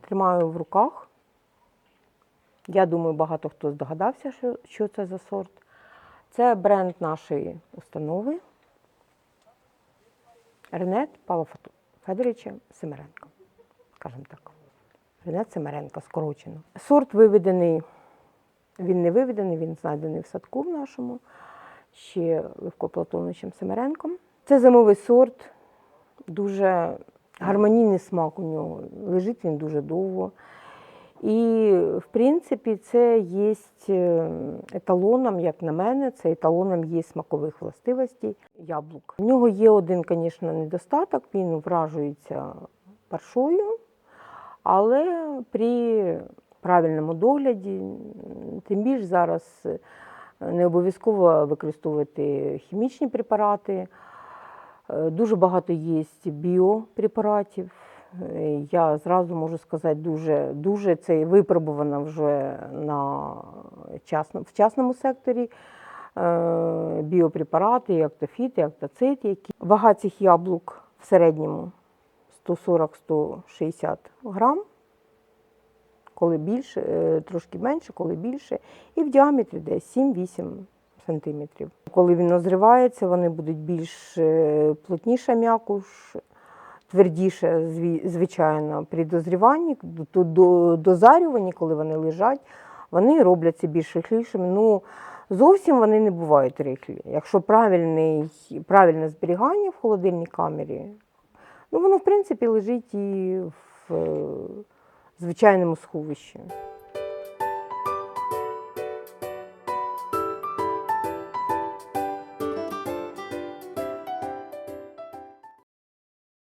тримаю в руках. Я думаю, багато хто здогадався, що, що це за сорт. Це бренд нашої установи Ренет Павла Федоровича Семеренко, скажімо так. Ренет Семеренко, скорочено. Сорт виведений, він не виведений, він знайдений в садку в нашому, ще Левко Платоновичем Семеренком. Це зимовий сорт, дуже гармонійний смак у нього. Лежить він дуже довго. І, в принципі, це є еталоном, як на мене, це еталоном є смакових властивостей яблук. У нього є один, звісно, недостаток, він вражується паршою, але при правильному догляді, тим більше зараз е, не обов'язково використовувати хімічні препарати. Е, Дуже багато є біопрепаратів. Е, Я зразу можу сказати, дуже, дуже це випробувано вже на частно, в частному секторі. Е, Біопрепарати, і актофіт, і актоцит, які вага цих яблук в середньому 140-160 грам, коли більше, трошки менше, коли більше, і в діаметрі десь 7-8 сантиметрів. Коли він назрівається, вони будуть більш е, плотніша м'якуш, твердіше, звичайно, при дозріванні, до, до, дозарюванні, коли вони лежать, вони робляться більш рихлішими. Ну, зовсім вони не бувають рихлі. Якщо правильне зберігання в холодильній камері, ну воно, в принципі, лежить і в е, звичайному сховищі.